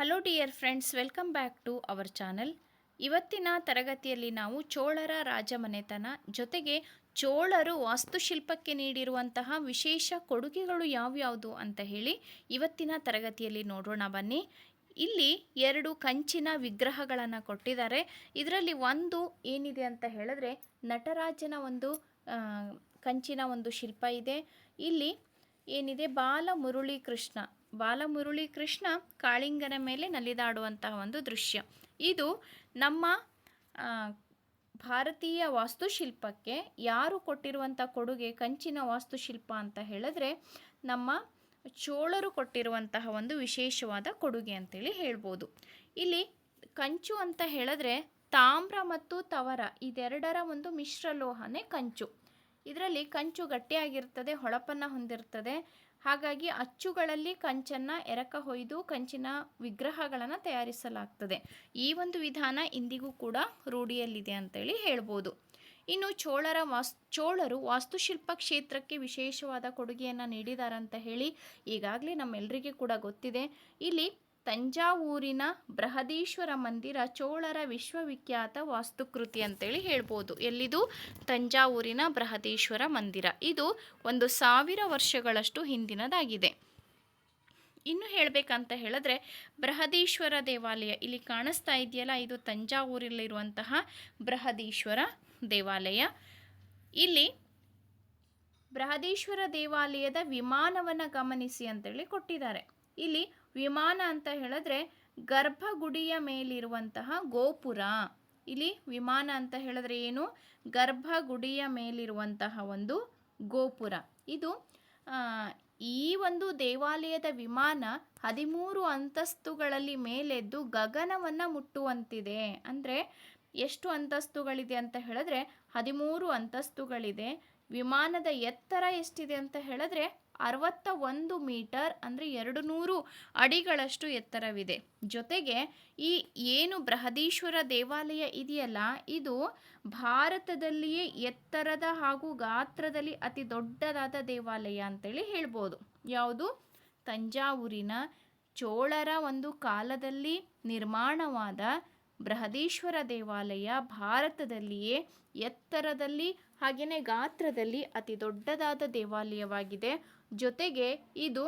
Hello dear friends welcome back to our channel ಇವತ್ತಿನ ತರಗತಿಯಲ್ಲಿ ನಾವು ಚೋಳರ ರಾಜಮನೆತನ ಜೊತೆಗೆ ಚೋಳರು ವಾಸ್ತುಶಿಲ್ಪಕ್ಕೆ ನೀಡಿರುವಂತಹ ವಿಶೇಷ ಕೊಡುಗೆಗಳು ಯಾವ್ಯಾವುದು ಅಂತ ಹೇಳಿ ಇವತ್ತಿನ ತರಗತಿಯಲ್ಲಿ ನೋಡೋಣ ಬನ್ನಿ. ಇಲ್ಲಿ ಎರಡು ಕಂಚಿನ ವಿಗ್ರಹಗಳನ್ನು ಕೊಟ್ಟಿದ್ದಾರೆ. ಇದರಲ್ಲಿ ಒಂದು ಏನಿದೆ ಅಂತ ಹೇಳಿದ್ರೆ ನಟರಾಜನ ಒಂದು ಕಂಚಿನ ಒಂದು ಶಿಲ್ಪ ಇದೆ. ಇಲ್ಲಿ ಏನಿದೆ? ಬಾಲ ಮುರುಳಿ ಕೃಷ್ಣ ಬಾಲ ಮುರುಳಿ ಕೃಷ್ಣ ಕಾಳಿಂಗನ ಮೇಲೆ ನಲಿದಾಡುವಂತಹ ಒಂದು ದೃಶ್ಯ. ಇದು ನಮ್ಮ ಭಾರತೀಯ ವಾಸ್ತುಶಿಲ್ಪಕ್ಕೆ ಯಾರು ಕೊಟ್ಟಿರುವಂಥ ಕೊಡುಗೆ ಕಂಚಿನ ವಾಸ್ತುಶಿಲ್ಪ ಅಂತ ಹೇಳಿದ್ರೆ ನಮ್ಮ ಚೋಳರು ಕೊಟ್ಟಿರುವಂತಹ ಒಂದು ವಿಶೇಷವಾದ ಕೊಡುಗೆ ಅಂತೇಳಿ ಹೇಳ್ಬೋದು. ಇಲ್ಲಿ ಕಂಚು ಅಂತ ಹೇಳಿದ್ರೆ ತಾಮ್ರ ಮತ್ತು ತವರ, ಇದೆರಡರ ಒಂದು ಮಿಶ್ರಲೋಹನೇ ಕಂಚು. ಇದರಲ್ಲಿ ಕಂಚು ಗಟ್ಟಿಯಾಗಿರ್ತದೆ ಹೊಳಪನ್ನು ಹೊಂದಿರ್ತದೆ ಹಾಗಾಗಿ ಅಚ್ಚುಗಳಲ್ಲಿ ಕಂಚನ್ನು ಎರಕ ಹೊಯ್ದು ಕಂಚಿನ ವಿಗ್ರಹಗಳನ್ನು ತಯಾರಿಸಲಾಗ್ತದೆ. ಈ ಒಂದು ವಿಧಾನ ಇಂದಿಗೂ ಕೂಡ ರೂಢಿಯಲ್ಲಿದೆ ಅಂತೇಳಿ ಹೇಳ್ಬೋದು. ಇನ್ನು ಚೋಳರ ವಾಸ್, ಚೋಳರು ವಾಸ್ತುಶಿಲ್ಪ ಕ್ಷೇತ್ರಕ್ಕೆ ವಿಶೇಷವಾದ ಕೊಡುಗೆಯನ್ನು ನೀಡಿದ್ದಾರೆ ಅಂತ ಹೇಳಿ ಈಗಾಗಲೇ ನಮ್ಮೆಲ್ಲರಿಗೆ ಕೂಡ ಗೊತ್ತಿದೆ. ಇಲ್ಲಿ ತಂಜಾವೂರಿನ ಬೃಹದೀಶ್ವರ ಮಂದಿರ ಚೋಳರ ವಿಶ್ವವಿಖ್ಯಾತ ವಾಸ್ತುಕೃತಿ ಅಂತೇಳಿ ಹೇಳ್ಬೋದು. ಎಲ್ಲಿದು? ತಂಜಾವೂರಿನ ಬೃಹದೀಶ್ವರ ಮಂದಿರ. ಇದು ಒಂದು ಸಾವಿರ ವರ್ಷಗಳಷ್ಟು ಹಿಂದಿನದಾಗಿದೆ. ಇನ್ನು ಹೇಳಬೇಕಂತ ಹೇಳಿದ್ರೆ, ಬೃಹದೀಶ್ವರ ದೇವಾಲಯ ಇಲ್ಲಿ ಕಾಣಿಸ್ತಾ ಇದೆಯಲ್ಲ, ಇದು ತಂಜಾವೂರಲ್ಲಿರುವಂತಹ ಬೃಹದೀಶ್ವರ ದೇವಾಲಯ. ಇಲ್ಲಿ ಬೃಹದೀಶ್ವರ ದೇವಾಲಯದ ವಿಮಾನವನ್ನು ಗಮನಿಸಿ ಅಂತೇಳಿ ಕೊಟ್ಟಿದ್ದಾರೆ. ಇಲ್ಲಿ ವಿಮಾನ ಅಂತ ಹೇಳಿದ್ರೆ ಗರ್ಭಗುಡಿಯ ಮೇಲಿರುವಂತಹ ಗೋಪುರ. ಇಲ್ಲಿ ವಿಮಾನ ಅಂತ ಹೇಳಿದ್ರೆ ಏನು? ಗರ್ಭಗುಡಿಯ ಮೇಲಿರುವಂತಹ ಒಂದು ಗೋಪುರ. ಇದು ಈ ಒಂದು ದೇವಾಲಯದ ವಿಮಾನ ಹದಿಮೂರು ಅಂತಸ್ತುಗಳಲ್ಲಿ ಮೇಲೆದ್ದು ಗಗನವನ್ನು ಮುಟ್ಟುವಂತಿದೆ. ಅಂದರೆ ಎಷ್ಟು ಅಂತಸ್ತುಗಳಿದೆ ಅಂತ ಹೇಳಿದ್ರೆ ಹದಿಮೂರು ಅಂತಸ್ತುಗಳಿದೆ. ವಿಮಾನದ ಎತ್ತರ ಎಷ್ಟಿದೆ ಅಂತ ಹೇಳಿದ್ರೆ ಅರವತ್ತ ಒಂದು ಮೀಟರ್ ಅಂದರೆ ಎರಡು ನೂರು ಅಡಿಗಳಷ್ಟು ಎತ್ತರವಿದೆ. ಜೊತೆಗೆ ಈ ಏನು ಬೃಹದೀಶ್ವರ ದೇವಾಲಯ ಇದೆಯಲ್ಲ, ಇದು ಭಾರತದಲ್ಲಿಯೇ ಎತ್ತರದ ಹಾಗೂ ಗಾತ್ರದಲ್ಲಿ ಅತಿ ದೊಡ್ಡದಾದ ದೇವಾಲಯ ಅಂತೇಳಿ ಹೇಳ್ಬೋದು. ಯಾವುದು? ತಂಜಾವೂರಿನ ಚೋಳರ ಒಂದು ಕಾಲದಲ್ಲಿ ನಿರ್ಮಾಣವಾದ ಬೃಹದೀಶ್ವರ ದೇವಾಲಯ ಭಾರತದಲ್ಲಿಯೇ ಎತ್ತರದಲ್ಲಿ ಹಾಗೆಯೇ ಗಾತ್ರದಲ್ಲಿ ಅತಿ ದೊಡ್ಡದಾದ ದೇವಾಲಯವಾಗಿದೆ. ಜೊತೆಗೆ ಇದು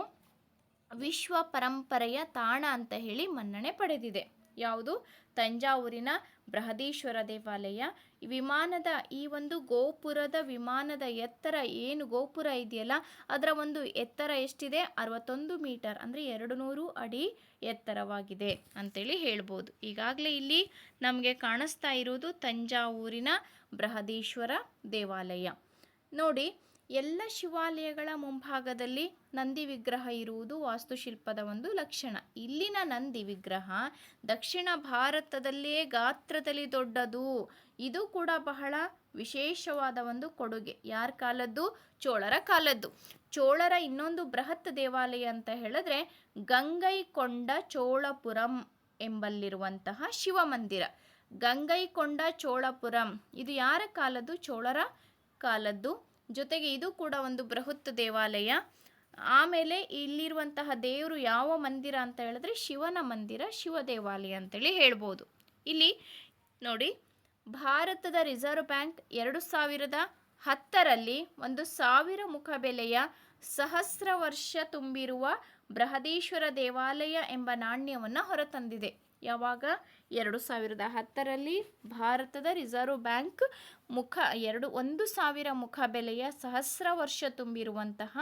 ವಿಶ್ವ ಪರಂಪರೆಯ ತಾಣ ಅಂತ ಹೇಳಿ ಮನ್ನಣೆ ಪಡೆದಿದೆ. ಯಾವುದು? ತಂಜಾವೂರಿನ ಬೃಹದೀಶ್ವರ ದೇವಾಲಯ. ವಿಮಾನದ ಈ ಒಂದು ಗೋಪುರದ ವಿಮಾನದ ಎತ್ತರ ಏನು ಗೋಪುರ ಇದೆಯಲ್ಲ, ಅದರ ಒಂದು ಎತ್ತರ ಎಷ್ಟಿದೆ? ಅರವತ್ತೊಂದು ಮೀಟರ್, ಅಂದರೆ ಎರಡು ನೂರು ಅಡಿ ಎತ್ತರವಾಗಿದೆ ಅಂತೇಳಿ ಹೇಳ್ಬೋದು. ಈಗಾಗಲೇ ಇಲ್ಲಿ ನಮಗೆ ಕಾಣಿಸ್ತಾ ಇರುವುದು ತಂಜಾವೂರಿನ ಬೃಹದೀಶ್ವರ ದೇವಾಲಯ. ನೋಡಿ ಎಲ್ಲ ಶಿವಾಲಯಗಳ ಮುಂಭಾಗದಲ್ಲಿ ನಂದಿ ವಿಗ್ರಹ ಇರುವುದು ವಾಸ್ತುಶಿಲ್ಪದ ಒಂದು ಲಕ್ಷಣ. ಇಲ್ಲಿನ ನಂದಿ ವಿಗ್ರಹ ದಕ್ಷಿಣ ಭಾರತದಲ್ಲಿಯೇ ಗಾತ್ರದಲ್ಲಿ ದೊಡ್ಡದು. ಇದು ಕೂಡ ಬಹಳ ವಿಶೇಷವಾದ ಒಂದು ಕೊಡುಗೆ. ಯಾರ ಕಾಲದ್ದು? ಚೋಳರ ಕಾಲದ್ದು. ಚೋಳರ ಇನ್ನೊಂದು ಬೃಹತ್ ದೇವಾಲಯ ಅಂತ ಹೇಳಿದ್ರೆ ಗಂಗೈಕೊಂಡ ಚೋಳಪುರಂ ಎಂಬಲ್ಲಿರುವಂತಹ ಶಿವಮಂದಿರ. ಗಂಗೈಕೊಂಡ ಚೋಳಪುರಂ. ಇದು ಯಾರ ಕಾಲದ್ದು? ಚೋಳರ ಕಾಲದ್ದು. ಜೊತೆಗೆ ಇದು ಕೂಡ ಒಂದು ಬೃಹತ್ ದೇವಾಲಯ. ಆಮೇಲೆ ಇಲ್ಲಿರುವಂತಹ ದೇವರು ಯಾವ ಮಂದಿರ ಅಂತ ಹೇಳಿದ್ರೆ ಶಿವನ ಮಂದಿರ, ಶಿವ ದೇವಾಲಯ ಅಂತೇಳಿ ಹೇಳ್ಬೋದು. ಇಲ್ಲಿ ನೋಡಿ, ಭಾರತದ ರಿಸರ್ವ್ ಬ್ಯಾಂಕ್ ಎರಡು ಸಾವಿರದ ಹತ್ತರಲ್ಲಿ ಒಂದು ಸಾವಿರ ಮುಖ ಬೆಲೆಯ ಸಹಸ್ರ ವರ್ಷ ತುಂಬಿರುವ ಬೃಹದೀಶ್ವರ ದೇವಾಲಯ ಎಂಬ ನಾಣ್ಯವನ್ನು ಹೊರತಂದಿದೆ. ಯಾವಾಗ? ಎರಡು ಸಾವಿರದ ಹತ್ತರಲ್ಲಿ ಭಾರತದ ರಿಸರ್ವ್ ಬ್ಯಾಂಕ್ ಮುಖ, ಎರಡು, ಒಂದು ಸಾವಿರ ಮುಖ ಬೆಲೆಯ ಸಹಸ್ರ ವರ್ಷ ತುಂಬಿರುವಂತಹ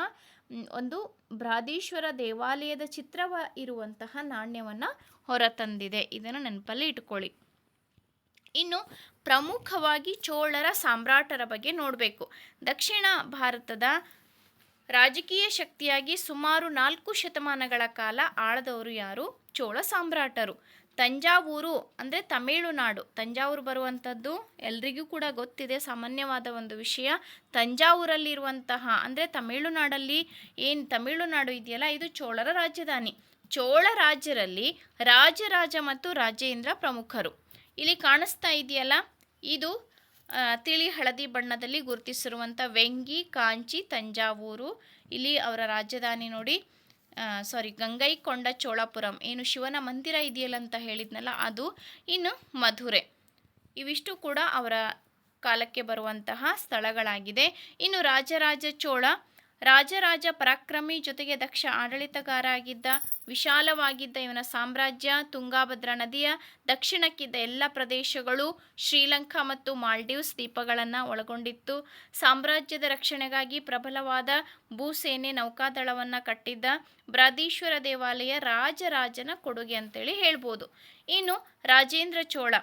ಒಂದು ಬ್ರಾದೀಶ್ವರ ದೇವಾಲಯದ ಚಿತ್ರವ, ಇರುವಂತಹ ನಾಣ್ಯವನ್ನು ಹೊರತಂದಿದೆ. ಇದನ್ನು ನೆನಪಲ್ಲಿ ಇಟ್ಕೊಳ್ಳಿ. ಇನ್ನು ಪ್ರಮುಖವಾಗಿ ಚೋಳರ ಸಾಮ್ರಾಟರ ಬಗ್ಗೆ ನೋಡಬೇಕು. ದಕ್ಷಿಣ ಭಾರತದ ರಾಜಕೀಯ ಶಕ್ತಿಯಾಗಿ ಸುಮಾರು ನಾಲ್ಕು ಶತಮಾನಗಳ ಕಾಲ ಆಳದವರು ಯಾರು? ಚೋಳ ಸಾಮ್ರಾಟರು. ತಂಜಾವೂರು ಅಂದರೆ ತಮಿಳುನಾಡು. ತಂಜಾವೂರು ಬರುವಂಥದ್ದು ಎಲ್ರಿಗೂ ಕೂಡ ಗೊತ್ತಿದೆ, ಸಾಮಾನ್ಯವಾದ ಒಂದು ವಿಷಯ. ತಂಜಾವೂರಲ್ಲಿರುವಂತಹ ಅಂದರೆ ತಮಿಳುನಾಡಲ್ಲಿ ಏನು ತಮಿಳುನಾಡು ಇದೆಯಲ್ಲ, ಇದು ಚೋಳರ ರಾಜಧಾನಿ. ಚೋಳ ರಾಜ್ಯರಲ್ಲಿ ರಾಜರಾಜ ಮತ್ತು ರಾಜೇಂದ್ರ ಪ್ರಮುಖರು. ಇಲ್ಲಿ ಕಾಣಿಸ್ತಾ ಇದೆಯಲ್ಲ, ಇದು ತಿಳಿ ಹಳದಿ ಬಣ್ಣದಲ್ಲಿ ಗುರುತಿಸಿರುವಂಥ ವೆಂಗಿ, ಕಾಂಚಿ, ತಂಜಾವೂರು. ಇಲ್ಲಿ ಅವರ ರಾಜಧಾನಿ ನೋಡಿ. ಸಾರಿ ಗಂಗೈಕೊಂಡ ಚೋಳಪುರಂ. ಏನು ಶಿವನ ಮಂದಿರ ಇದೆಯಲ್ಲ ಅಂತ ಹೇಳಿದ್ನಲ್ಲ, ಅದು ಇನ್ನು ಮಧುರೆ. ಇವಿಷ್ಟು ಕೂಡ ಅವರ ಕಾಲಕ್ಕೆ ಬರುವಂತಹ ಸ್ಥಳಗಳಾಗಿದೆ. ಇನ್ನು ರಾಜರಾಜ ಚೋಳ ರಾಜರಾಜ ಪರಾಕ್ರಮಿ ಜೊತೆಗೆ ದಕ್ಷ ಆಡಳಿತಗಾರ ಆಗಿದ್ದ ವಿಶಾಲವಾಗಿದ್ದ ಇವನ ಸಾಮ್ರಾಜ್ಯ, ತುಂಗಾಭದ್ರಾ ನದಿಯ ದಕ್ಷಿಣಕ್ಕಿದ್ದ ಎಲ್ಲ ಪ್ರದೇಶಗಳು ಶ್ರೀಲಂಕಾ ಮತ್ತು ಮಾಲ್ಡೀವ್ಸ್ ದ್ವೀಪಗಳನ್ನು ಒಳಗೊಂಡಿತ್ತು. ಸಾಮ್ರಾಜ್ಯದ ರಕ್ಷಣೆಗಾಗಿ ಪ್ರಬಲವಾದ ಭೂಸೇನೆ ನೌಕಾದಳವನ್ನು ಕಟ್ಟಿದ್ದ ಬ್ರಾದೀಶ್ವರ ದೇವಾಲಯ ರಾಜರಾಜನ ಕೊಡುಗೆ ಅಂತೇಳಿ ಹೇಳ್ಬೋದು. ಇನ್ನು ರಾಜೇಂದ್ರ ಚೋಳ,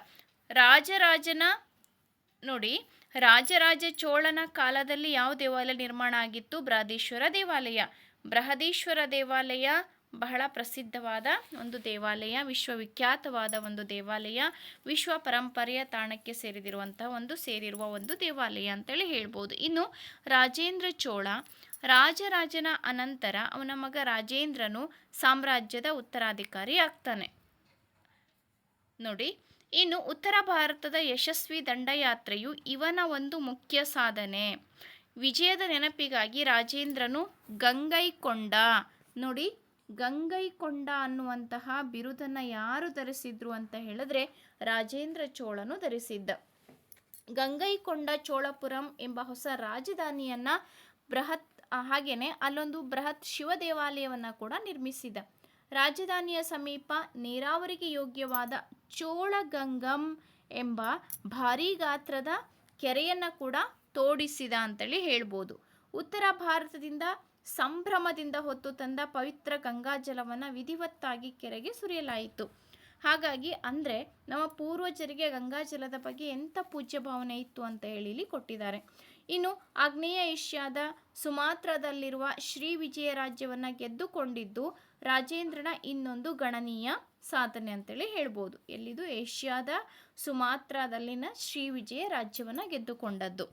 ರಾಜರಾಜನ ನೋಡಿ ರಾಜರಾಜ ಚೋಳನ ಕಾಲದಲ್ಲಿ ಯಾವ ದೇವಾಲಯ ನಿರ್ಮಾಣ ಆಗಿತ್ತು? ಬೃಹದೀಶ್ವರ ದೇವಾಲಯ. ಬೃಹದೀಶ್ವರ ದೇವಾಲಯ ಬಹಳ ಪ್ರಸಿದ್ಧವಾದ ಒಂದು ದೇವಾಲಯ, ವಿಶ್ವವಿಖ್ಯಾತವಾದ ಒಂದು ದೇವಾಲಯ, ವಿಶ್ವ ಪರಂಪರೆಯ ತಾಣಕ್ಕೆ ಸೇರಿದಿರುವಂತಹ ಒಂದು, ಸೇರಿರುವ ಒಂದು ದೇವಾಲಯ ಅಂತೇಳಿ ಹೇಳ್ಬೋದು. ಇನ್ನು ರಾಜೇಂದ್ರ ಚೋಳ, ರಾಜರಾಜನ ಅನಂತರ ಅವನ ಮಗ ರಾಜೇಂದ್ರನು ಸಾಮ್ರಾಜ್ಯದ ಉತ್ತರಾಧಿಕಾರಿ ಆಗ್ತಾನೆ. ನೋಡಿ ಇನ್ನು ಉತ್ತರ ಭಾರತದ ಯಶಸ್ವಿ ದಂಡಯಾತ್ರೆಯು ಇವನ ಒಂದು ಮುಖ್ಯ ಸಾಧನೆ. ವಿಜಯದ ನೆನಪಿಗಾಗಿ ರಾಜೇಂದ್ರನು ಗಂಗೈಕೊಂಡ. ನೋಡಿ, ಗಂಗೈಕೊಂಡ ಅನ್ನುವಂತಹ ಬಿರುದನ್ನು ಯಾರು ಧರಿಸಿದ್ರು ಅಂತ ಹೇಳಿದ್ರೆ ರಾಜೇಂದ್ರ ಚೋಳನು ಧರಿಸಿದ್ದ. ಗಂಗೈಕೊಂಡ ಚೋಳಪುರಂ ಎಂಬ ಹೊಸ ರಾಜಧಾನಿಯನ್ನ ಬೃಹತ್, ಹಾಗೇನೆ ಅಲ್ಲೊಂದು ಬೃಹತ್ ಶಿವ ದೇವಾಲಯವನ್ನು ಕೂಡ ನಿರ್ಮಿಸಿದ. ರಾಜಧಾನಿಯ ಸಮೀಪ ನೀರಾವರಿಗೆ ಯೋಗ್ಯವಾದ ಚೋಳಗಂಗಂ ಎಂಬ ಭಾರೀ ಗಾತ್ರದ ಕೆರೆಯನ್ನು ಕೂಡ ತೋಡಿಸಿದ ಅಂತೇಳಿ ಹೇಳ್ಬೋದು. ಉತ್ತರ ಭಾರತದಿಂದ ಸಂಭ್ರಮದಿಂದ ಹೊತ್ತು ತಂದ ಪವಿತ್ರ ಗಂಗಾಜಲವನ್ನು ವಿಧಿವತ್ತಾಗಿ ಕೆರೆಗೆ ಸುರಿಯಲಾಯಿತು. ಹಾಗಾಗಿ ಅಂದರೆ ನಮ್ಮ ಪೂರ್ವಜರಿಗೆ ಗಂಗಾಜಲದ ಬಗ್ಗೆ ಎಂಥ ಪೂಜ್ಯ ಭಾವನೆ ಇತ್ತು ಅಂತ ಹೇಳಿ ಕೊಟ್ಟಿದ್ದಾರೆ. ಇನ್ನು ಆಗ್ನೇಯ ಏಷ್ಯಾದ ಸುಮಾತ್ರದಲ್ಲಿರುವ ಶ್ರೀ ವಿಜಯ ರಾಜ್ಯವನ್ನು ಗೆದ್ದುಕೊಂಡಿದ್ದು ರಾಜೇಂದ್ರನ ಇನ್ನೊಂದು ಗಣನೀಯ ಸಾಧನೆ ಅಂತೇಳಿ ಹೇಳ್ಬೋದು. ಎಲ್ಲಿದು? ಏಷ್ಯಾದ ಸುಮಾತ್ರದಲ್ಲಿನ ಶ್ರೀ ವಿಜಯ ರಾಜ್ಯವನ್ನು ಗೆದ್ದುಕೊಂಡದ್ದು.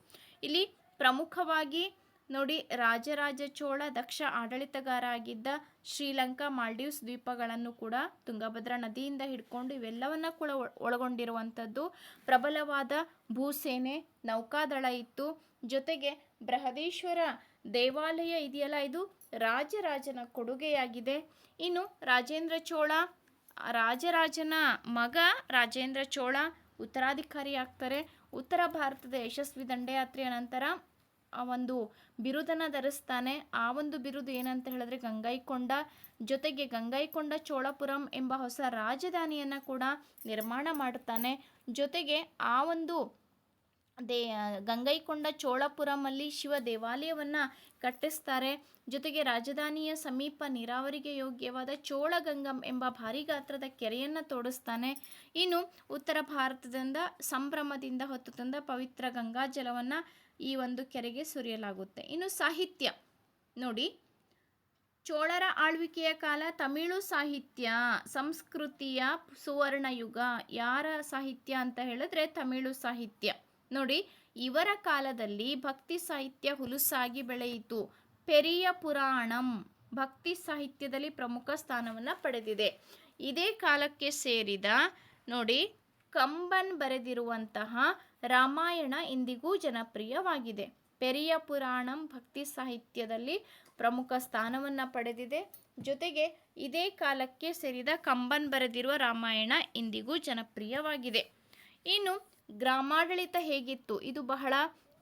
ಇಲ್ಲಿ ಪ್ರಮುಖವಾಗಿ ನೋಡಿ, ರಾಜರಾಜ ಚೋಳ ದಕ್ಷ ಆಡಳಿತಗಾರ ಆಗಿದ್ದ ಶ್ರೀಲಂಕಾ ಮಾಲ್ಡೀವ್ಸ್ ದ್ವೀಪಗಳನ್ನು ಕೂಡ ತುಂಗಭದ್ರಾ ನದಿಯಿಂದ ಹಿಡ್ಕೊಂಡು ಇವೆಲ್ಲವನ್ನ ಕೂಡ ಒಳ- ಒಳಗೊಂಡಿರುವಂಥದ್ದು. ಪ್ರಬಲವಾದ ಭೂಸೇನೆ, ನೌಕಾದಳ ಇತ್ತು. ಜೊತೆಗೆ ಬೃಹದೀಶ್ವರ ದೇವಾಲಯ ಇದೆಯಲ್ಲ, ಇದು ರಾಜರಾಜನ ಕೊಡುಗೆಯಾಗಿದೆ. ಇನ್ನು ರಾಜೇಂದ್ರ ಚೋಳ, ರಾಜರಾಜನ ಮಗ ರಾಜೇಂದ್ರ ಚೋಳ ಉತ್ತರಾಧಿಕಾರಿ ಆಗ್ತಾರೆ ಉತ್ತರ ಭಾರತದ ಯಶಸ್ವಿ ದಂಡಯಾತ್ರೆಯ ನಂತರ ಆ ಒಂದು ಬಿರುದನ್ನು ಧರಿಸ್ತಾನೆ. ಆ ಒಂದು ಬಿರುದು ಏನಂತ ಹೇಳಿದ್ರೆ ಗಂಗೈಕೊಂಡ ಜೊತೆಗೆ ಗಂಗೈಕೊಂಡ ಚೋಳಪುರಂ ಎಂಬ ಹೊಸ ರಾಜಧಾನಿಯನ್ನು ಕೂಡ ನಿರ್ಮಾಣ ಮಾಡುತ್ತಾನೆ. ಜೊತೆಗೆ ಆ ಒಂದು ದೇ, ಗಂಗೈಕೊಂಡ ಚೋಳಪುರಮಲ್ಲಿ ಶಿವ ದೇವಾಲಯವನ್ನು ಕಟ್ಟಿಸ್ತಾರೆ. ಜೊತೆಗೆ ರಾಜಧಾನಿಯ ಸಮೀಪ ನೀರಾವರಿಗೆ ಯೋಗ್ಯವಾದ ಚೋಳಗಂಗಂ ಎಂಬ ಭಾರಿ ಗಾತ್ರದ ಕೆರೆಯನ್ನು ತೋಡಿಸ್ತಾನೆ. ಇನ್ನು ಉತ್ತರ ಭಾರತದಿಂದ ಸಂಭ್ರಮದಿಂದ ಹೊತ್ತು ತಂದ ಪವಿತ್ರ ಗಂಗಾಜಲವನ್ನು ಈ ಒಂದು ಕೆರೆಗೆ ಸುರಿಯಲಾಗುತ್ತೆ. ಇನ್ನು ಸಾಹಿತ್ಯ. ನೋಡಿ, ಚೋಳರ ಆಳ್ವಿಕೆಯ ಕಾಲ, ತಮಿಳು ಸಾಹಿತ್ಯ, ಸಂಸ್ಕೃತಿಯ ಸುವರ್ಣ ಯುಗ ಯಾರ ಸಾಹಿತ್ಯ ಅಂತ ಹೇಳಿದ್ರೆ ತಮಿಳು ಸಾಹಿತ್ಯ. ನೋಡಿ, ಇವರ ಕಾಲದಲ್ಲಿ ಭಕ್ತಿ ಸಾಹಿತ್ಯ ಹುಲುಸಾಗಿ ಬೆಳೆಯಿತು. ಪೆರಿಯ ಪುರಾಣಂ ಭಕ್ತಿ ಸಾಹಿತ್ಯದಲ್ಲಿ ಪ್ರಮುಖ ಸ್ಥಾನವನ್ನು ಪಡೆದಿದೆ. ಇದೇ ಕಾಲಕ್ಕೆ ಸೇರಿದ, ನೋಡಿ, ಕಂಬನ್ ಬರೆದಿರುವಂತಹ ರಾಮಾಯಣ ಇಂದಿಗೂ ಜನಪ್ರಿಯವಾಗಿದೆ. ಪೆರಿಯ ಪುರಾಣಂ ಭಕ್ತಿ ಸಾಹಿತ್ಯದಲ್ಲಿ ಪ್ರಮುಖ ಸ್ಥಾನವನ್ನು ಪಡೆದಿದೆ. ಜೊತೆಗೆ ಇದೇ ಕಾಲಕ್ಕೆ ಸೇರಿದ ಕಂಬನ್ ಬರೆದಿರುವ ರಾಮಾಯಣ ಇಂದಿಗೂ ಜನಪ್ರಿಯವಾಗಿದೆ. ಇನ್ನು ಗ್ರಾಮಾಡಳಿತ ಹೇಗಿತ್ತು? ಇದು ಬಹಳ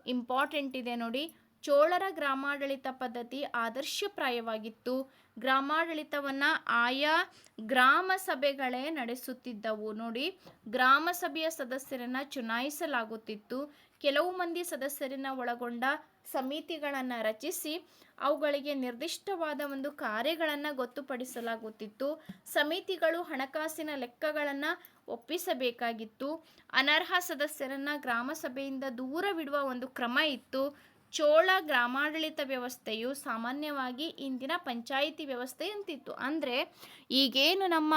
ಇಂಪಾರ್ಟೆಂಟ್ ಇದೆ ನೋಡಿ. ಚೋಳರ ಗ್ರಾಮಾಡಳಿತ ಪದ್ಧತಿ ಆದರ್ಶಪ್ರಾಯವಾಗಿತ್ತು. ಗ್ರಾಮಾಡಳಿತವನ್ನು ಆಯಾ ಗ್ರಾಮ ಸಭೆಗಳೇ ನಡೆಸುತ್ತಿದ್ದವು. ನೋಡಿ, ಗ್ರಾಮ ಸಭೆಯ ಸದಸ್ಯರನ್ನು ಚುನಾಯಿಸಲಾಗುತ್ತಿತ್ತು. ಕೆಲವು ಮಂದಿ ಸದಸ್ಯರನ್ನ ಒಳಗೊಂಡ ಸಮಿತಿಗಳನ್ನು ರಚಿಸಿ, ಅವುಗಳಿಗೆ ನಿರ್ದಿಷ್ಟವಾದ ಒಂದು ಕಾರ್ಯಗಳನ್ನು ಗೊತ್ತುಪಡಿಸಲಾಗುತ್ತಿತ್ತು. ಸಮಿತಿಗಳು ಹಣಕಾಸಿನ ಲೆಕ್ಕಗಳನ್ನು ಒಪ್ಪಿಸಬೇಕಾಗಿತ್ತು. ಅನರ್ಹ ಸದಸ್ಯರನ್ನು ಗ್ರಾಮ ಸಭೆಯಿಂದ ದೂರವಿಡುವ ಒಂದು ಕ್ರಮ ಇತ್ತು. ಚೋಳ ಗ್ರಾಮಾಡಳಿತ ವ್ಯವಸ್ಥೆಯು ಸಾಮಾನ್ಯವಾಗಿ ಇಂದಿನ ಪಂಚಾಯಿತಿ ವ್ಯವಸ್ಥೆಯಂತಿತ್ತು. ಅಂದರೆ ಈಗೇನು ನಮ್ಮ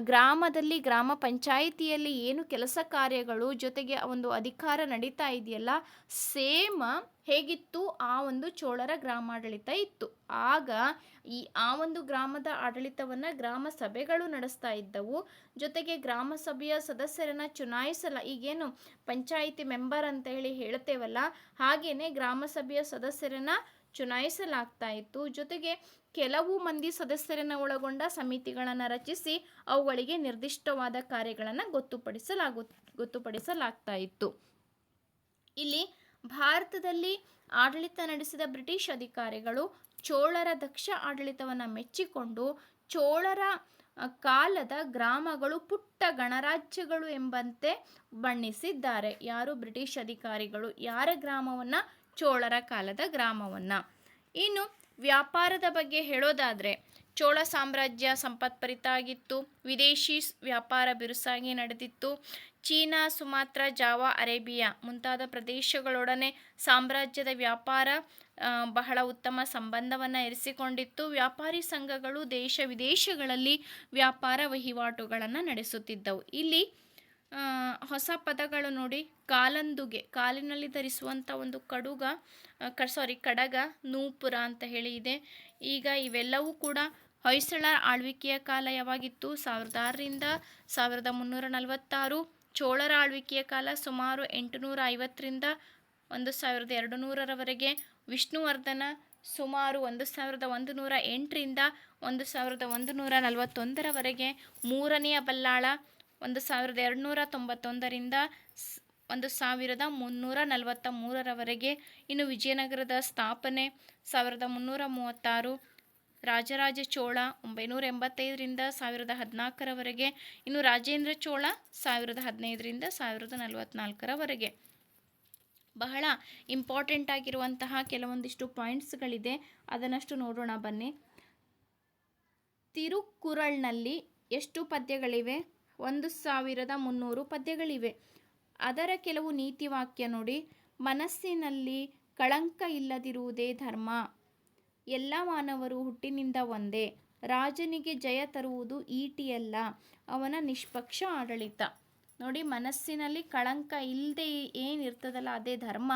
ಗ್ರಾಮದಲ್ಲಿ, ಗ್ರಾಮ ಪಂಚಾಯಿತಿಯಲ್ಲಿ ಏನು ಕೆಲಸ ಕಾರ್ಯಗಳು ಜೊತೆಗೆ ಒಂದು ಅಧಿಕಾರ ನಡೀತಾ ಇದೆಯಲ್ಲ, ಸೇಮ್ ಹೇಗಿತ್ತು ಆ ಒಂದು ಚೋಳರ ಗ್ರಾಮಾಡಳಿತ ಇತ್ತು. ಆಗ ಈ, ಆ ಒಂದು ಗ್ರಾಮದ ಆಡಳಿತವನ್ನು ಗ್ರಾಮ ಸಭೆಗಳು ನಡೆಸ್ತಾ ಇದ್ದವು. ಜೊತೆಗೆ ಗ್ರಾಮ ಸಭೆಯ ಸದಸ್ಯರನ್ನ ಚುನಾಯಿಸಲ, ಈಗೇನು ಪಂಚಾಯಿತಿ ಮೆಂಬರ್ ಅಂತ ಹೇಳಿ ಹೇಳ್ತೇವಲ್ಲ ಹಾಗೆಯೇ ಗ್ರಾಮ ಸಭೆಯ ಸದಸ್ಯರನ್ನ ಚುನಾಯಿಸಲಾಗ್ತಾ ಇತ್ತು. ಜೊತೆಗೆ ಕೆಲವು ಮಂದಿ ಸದಸ್ಯರನ್ನು ಒಳಗೊಂಡ ಸಮಿತಿಗಳನ್ನು ರಚಿಸಿ ಅವುಗಳಿಗೆ ನಿರ್ದಿಷ್ಟವಾದ ಕಾರ್ಯಗಳನ್ನು ಗೊತ್ತುಪಡಿಸಲಾಗು, ಗೊತ್ತುಪಡಿಸಲಾಗ್ತಾ ಇತ್ತು. ಇಲ್ಲಿ ಭಾರತದಲ್ಲಿ ಆಡಳಿತ ನಡೆಸಿದ ಬ್ರಿಟಿಷ್ ಅಧಿಕಾರಿಗಳು ಚೋಳರ ದಕ್ಷ ಆಡಳಿತವನ್ನು ಮೆಚ್ಚಿಕೊಂಡು ಚೋಳರ ಕಾಲದ ಗ್ರಾಮಗಳು ಪುಟ್ಟ ಗಣರಾಜ್ಯಗಳು ಎಂಬಂತೆ ಬಣ್ಣಿಸಿದ್ದಾರೆ. ಯಾರು ಬ್ರಿಟಿಷ್ ಅಧಿಕಾರಿಗಳು, ಯಾರ ಗ್ರಾಮವನ್ನು ಚೋಳರ ಕಾಲದ ಗ್ರಾಮವನ್ನು. ಇನ್ನು ವ್ಯಾಪಾರದ ಬಗ್ಗೆ ಹೇಳೋದಾದರೆ, ಚೋಳ ಸಾಮ್ರಾಜ್ಯ ಸಂಪತ್ಭರಿತ ಆಗಿತ್ತು, ವಿದೇಶಿ ವ್ಯಾಪಾರ ಬಿರುಸಾಗಿ ನಡೆದಿತ್ತು. ಚೀನಾ, ಸುಮಾತ್ರ, ಜಾವಾ, ಅರೇಬಿಯಾ ಮುಂತಾದ ಪ್ರದೇಶಗಳೊಡನೆ ಸಾಮ್ರಾಜ್ಯದ ವ್ಯಾಪಾರ ಬಹಳ ಉತ್ತಮ ಸಂಬಂಧವನ್ನು ಇರಿಸಿಕೊಂಡಿತ್ತು. ವ್ಯಾಪಾರಿ ಸಂಘಗಳು ದೇಶ ವಿದೇಶಗಳಲ್ಲಿ ವ್ಯಾಪಾರ ವಹಿವಾಟುಗಳನ್ನು ನಡೆಸುತ್ತಿದ್ದವು. ಇಲ್ಲಿ ಹೊಸ ಪದಗಳು ನೋಡಿ. ಕಾಲಂದುಗೆ, ಕಾಲಿನಲ್ಲಿ ಧರಿಸುವಂಥ ಒಂದು ಕಡುಗ ಕ ಸಾರಿ ಕಡಗ, ನೂಪುರ ಅಂತ ಹೇಳಿ ಇದೆ. ಈಗ ಇವೆಲ್ಲವೂ ಕೂಡ ಹೊಯ್ಸಳ ಆಳ್ವಿಕೆಯ ಕಾಲ ಯಾವಾಗಿತ್ತು? ಸಾವಿರದ ಆರರಿಂದ ಸಾವಿರದ ಮುನ್ನೂರ ನಲವತ್ತಾರು. ಚೋಳರ ಆಳ್ವಿಕೆಯ ಕಾಲ ಸುಮಾರು ಎಂಟುನೂರ ಐವತ್ತರಿಂದ ಒಂದು ಸಾವಿರದ ಎರಡು ನೂರರವರೆಗೆ ವಿಷ್ಣುವರ್ಧನ ಸುಮಾರು ಒಂದು ಸಾವಿರದ ಒಂದು ನೂರ ಎಂಟರಿಂದ ಒಂದು ಸಾವಿರದ ಒಂದು ನೂರ ನಲವತ್ತೊಂದರವರೆಗೆ. ಮೂರನೆಯ ಬಲ್ಲಾಳ ಒಂದು ಸಾವಿರದ ಎರಡುನೂರ ತೊಂಬತ್ತೊಂದರಿಂದ ಒಂದು ಸಾವಿರದ ಮುನ್ನೂರ ನಲವತ್ತ ಮೂರರವರೆಗೆ ಇನ್ನು ವಿಜಯನಗರದ ಸ್ಥಾಪನೆ ಸಾವಿರದ ಮುನ್ನೂರ ಮೂವತ್ತಾರು, ರಾಜರಾಜ ಚೋಳ ಒಂಬೈನೂರ ಎಂಬತ್ತೈದರಿಂದ ಸಾವಿರದ ಹದಿನಾಲ್ಕರವರೆಗೆ, ಇನ್ನು ರಾಜೇಂದ್ರ ಚೋಳ ಸಾವಿರದ ಹದಿನೈದರಿಂದ ಸಾವಿರದ ನಲವತ್ತ್ನಾಲ್ಕರವರೆಗೆ ಬಹಳ ಇಂಪಾರ್ಟೆಂಟ್ ಆಗಿರುವಂತಹ ಕೆಲವೊಂದಿಷ್ಟು ಪಾಯಿಂಟ್ಸ್ಗಳಿದೆ. ಅದನ್ನಷ್ಟು ನೋಡೋಣ ಬನ್ನಿ. ತಿರುಕುರಳ್ನಲ್ಲಿ ಎಷ್ಟು ಪದ್ಯಗಳಿವೆ? ಒಂದು ಸಾವಿರದ ಮುನ್ನೂರು ಪದ್ಯಗಳಿವೆ. ಅದರ ಕೆಲವು ನೀತಿವಾಕ್ಯ ನೋಡಿ. ಮನಸ್ಸಿನಲ್ಲಿ ಕಳಂಕ ಇಲ್ಲದಿರುವುದೇ ಧರ್ಮ. ಎಲ್ಲ ಮಾನವರು ಹುಟ್ಟಿನಿಂದ ಒಂದೇ. ರಾಜನಿಗೆ ಜಯ ತರುವುದು ಈಟಿಯಲ್ಲ, ಅವನ ನಿಷ್ಪಕ್ಷ ಆಡಳಿತ. ನೋಡಿ, ಮನಸ್ಸಿನಲ್ಲಿ ಕಳಂಕ ಇಲ್ಲದೆ ಏನಿರ್ತದಲ್ಲ, ಅದೇ ಧರ್ಮ.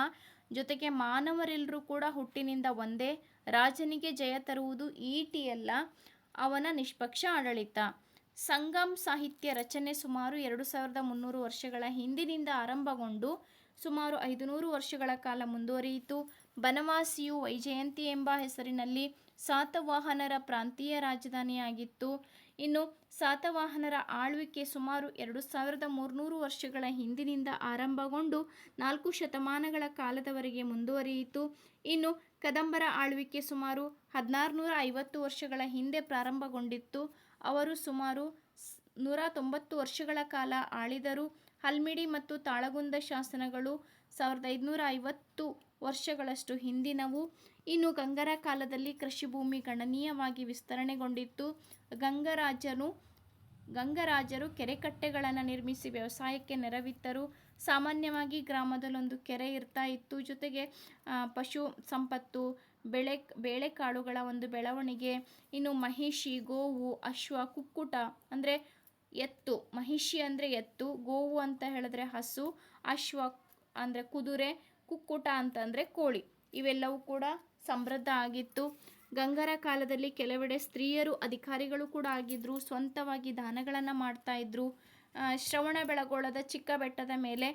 ಜೊತೆಗೆ ಮಾನವರೆಲ್ಲರೂ ಕೂಡ ಹುಟ್ಟಿನಿಂದ ಒಂದೇ. ರಾಜನಿಗೆ ಜಯ ತರುವುದು ಈಟಿಯಲ್ಲ, ಅವನ ನಿಷ್ಪಕ್ಷ ಆಡಳಿತ. ಸಂಗಮ್ ಸಾಹಿತ್ಯ ರಚನೆ ಸುಮಾರು ಎರಡು ಸಾವಿರದ ಮುನ್ನೂರು ವರ್ಷಗಳ ಹಿಂದಿನಿಂದ ಆರಂಭಗೊಂಡು ಸುಮಾರು ಐದುನೂರು ವರ್ಷಗಳ ಕಾಲ ಮುಂದುವರಿಯಿತು. ಬನವಾಸಿಯು ವೈಜಯಂತಿ ಎಂಬ ಹೆಸರಿನಲ್ಲಿ ಸಾತವಾಹನರ ಪ್ರಾಂತೀಯ ರಾಜಧಾನಿಯಾಗಿತ್ತು. ಇನ್ನು ಸಾತವಾಹನರ ಆಳ್ವಿಕೆ ಸುಮಾರು ಎರಡು ಸಾವಿರದ ಮೂರುನೂರು ವರ್ಷಗಳ ಹಿಂದಿನಿಂದ ಆರಂಭಗೊಂಡು ನಾಲ್ಕು ಶತಮಾನಗಳ ಕಾಲದವರೆಗೆ ಮುಂದುವರಿಯಿತು. ಇನ್ನು ಕದಂಬರ ಆಳ್ವಿಕೆ ಸುಮಾರು ಹದಿನಾರುನೂರ ಐವತ್ತು ವರ್ಷಗಳ ಹಿಂದೆ ಪ್ರಾರಂಭಗೊಂಡಿತ್ತು. ಅವರು ಸುಮಾರು ನೂರ ತೊಂಬತ್ತು ವರ್ಷಗಳ ಕಾಲ ಆಳಿದರು. ಹಲ್ಮಿಡಿ ಮತ್ತು ತಾಳಗುಂದ ಶಾಸನಗಳು ಸಾವಿರದ ಐದುನೂರ ಐವತ್ತು ವರ್ಷಗಳಷ್ಟು ಹಿಂದಿನವು. ಇನ್ನು ಗಂಗರ ಕಾಲದಲ್ಲಿ ಕೃಷಿ ಭೂಮಿ ಗಣನೀಯವಾಗಿ ವಿಸ್ತರಣೆಗೊಂಡಿತ್ತು. ಗಂಗರಾಜನು, ಗಂಗರಾಜರು ಕೆರೆಕಟ್ಟೆಗಳನ್ನು ನಿರ್ಮಿಸಿ ವ್ಯವಸಾಯಕ್ಕೆ ನೆರವಿತ್ತರು ಸಾಮಾನ್ಯವಾಗಿ ಗ್ರಾಮದಲ್ಲೊಂದು ಕೆರೆ ಇರ್ತಾ ಇತ್ತು. ಜೊತೆಗೆ ಪಶು ಸಂಪತ್ತು ಬೆಳೆ, ಬೇಳೆಕಾಳುಗಳ ಒಂದು ಬೆಳವಣಿಗೆ, ಇನ್ನು ಮಹಿಷಿ, ಗೋವು, ಅಶ್ವ, ಕುಕ್ಕುಟ ಅಂದರೆ ಎತ್ತು. ಮಹಿಷಿ ಅಂದರೆ ಎತ್ತು, ಗೋವು ಅಂತ ಹೇಳಿದ್ರೆ ಹಸು, ಅಶ್ವ ಅಂದರೆ ಕುದುರೆ, ಕುಕ್ಕುಟ ಅಂತಂದರೆ ಕೋಳಿ. ಇವೆಲ್ಲವೂ ಕೂಡ ಸಮೃದ್ಧ ಆಗಿತ್ತು. ಗಂಗರ ಕಾಲದಲ್ಲಿ ಕೆಲವೆಡೆ ಸ್ತ್ರೀಯರು, ಅಧಿಕಾರಿಗಳು ಕೂಡ ಆಗಿದ್ದರು ಸ್ವಂತವಾಗಿ ದಾನಗಳನ್ನು ಮಾಡ್ತಾ ಇದ್ರು. ಶ್ರವಣ ಬೆಳಗೊಳದ ಚಿಕ್ಕ ಬೆಟ್ಟದ ಮೇಲೆ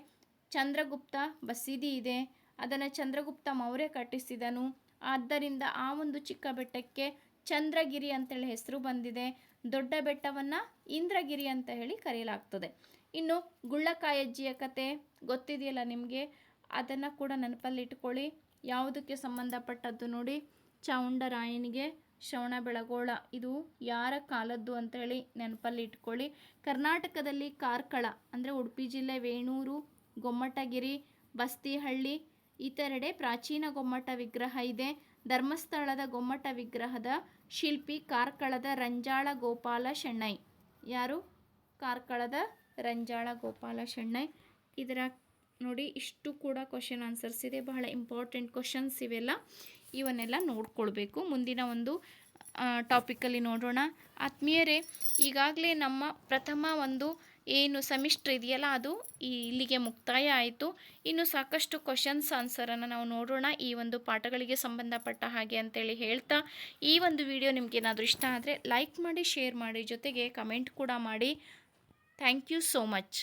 ಚಂದ್ರಗುಪ್ತ ಬಸೀದಿ ಇದೆ. ಅದನ್ನು ಚಂದ್ರಗುಪ್ತ ಮೌರ್ಯ ಕಟ್ಟಿಸಿದನು. ಆದ್ದರಿಂದ ಆ ಒಂದು ಚಿಕ್ಕ ಬೆಟ್ಟಕ್ಕೆ ಚಂದ್ರಗಿರಿ ಅಂತೇಳಿ ಹೆಸರು ಬಂದಿದೆ. ದೊಡ್ಡ ಬೆಟ್ಟವನ್ನು ಇಂದ್ರಗಿರಿ ಅಂತ ಹೇಳಿ ಕರೆಯಲಾಗ್ತದೆ. ಇನ್ನು ಗುಳ್ಳಕಾಯಜ್ಜಿಯ ಕತೆ ಗೊತ್ತಿದೆಯಲ್ಲ ನಿಮಗೆ? ಅದನ್ನು ಕೂಡ ನೆನಪಲ್ಲಿಟ್ಕೊಳ್ಳಿ ಯಾವುದಕ್ಕೆ ಸಂಬಂಧಪಟ್ಟದ್ದು ನೋಡಿ. ಚಾವುಂಡರಾಯನಿಗೆ ಶ್ರವಣ ಬೆಳಗೋಳ. ಇದು ಯಾರ ಕಾಲದ್ದು ಅಂತ ಹೇಳಿ ನೆನಪಲ್ಲಿ ಇಟ್ಕೊಳ್ಳಿ ಕರ್ನಾಟಕದಲ್ಲಿ ಕಾರ್ಕಳ ಅಂದರೆ ಉಡುಪಿ ಜಿಲ್ಲೆ ವೇಣೂರು, ಗೊಮ್ಮಟಗಿರಿ, ಬಸ್ತಿಹಳ್ಳಿ ಇತರೆಡೆ ಪ್ರಾಚೀನ ಗೊಮ್ಮಟ ವಿಗ್ರಹ ಇದೆ. ಧರ್ಮಸ್ಥಳದ ಗೊಮ್ಮಟ ವಿಗ್ರಹದ ಶಿಲ್ಪಿ ಕಾರ್ಕಳದ ರಂಜಾಳ ಗೋಪಾಲ ಶೆಣ್ಣೈ. ಯಾರು? ಕಾರ್ಕಳದ ರಂಜಾಳ ಗೋಪಾಲ ಶೆಣ್ಣೈ. ಇದರ ನೋಡಿ ಇಷ್ಟು ಕೂಡ ಕ್ವಶನ್ ಆನ್ಸರ್ಸ್ ಇದೆ. ಬಹಳ ಇಂಪಾರ್ಟೆಂಟ್ ಕ್ವಶನ್ಸ್ ಇವೆಲ್ಲ. ಇವನ್ನೆಲ್ಲ ನೋಡ್ಕೊಳ್ಬೇಕು. ಮುಂದಿನ ಒಂದು ಟಾಪಿಕಲ್ಲಿ ನೋಡೋಣ. ಆತ್ಮೀಯರೇ, ಈಗಾಗಲೇ ನಮ್ಮ ಪ್ರಥಮ ಒಂದು ಏನು ಸೆಮಿಸ್ಟರ್ ಇದೆಯಲ್ಲ ಅದು ಇಲ್ಲಿಗೆ ಮುಕ್ತಾಯ ಆಯಿತು. ಇನ್ನು ಸಾಕಷ್ಟು ಕ್ವಶನ್ಸ್ ಆನ್ಸರನ್ನು ನಾವು ನೋಡೋಣ. ಈ ಒಂದು ಪಾಠಗಳಿಗೆ ಸಂಬಂಧಪಟ್ಟ ಹಾಗೆ ಅಂತೇಳಿ ಹೇಳ್ತಾ, ಈ ಒಂದು ವಿಡಿಯೋ ನಿಮಗೇನಾದರೂ ಇಷ್ಟ ಆದರೆ ಲೈಕ್ ಮಾಡಿ ಶೇರ್ ಮಾಡಿ, ಜೊತೆಗೆ ಕಮೆಂಟ್ ಕೂಡ ಮಾಡಿ. Thank you so much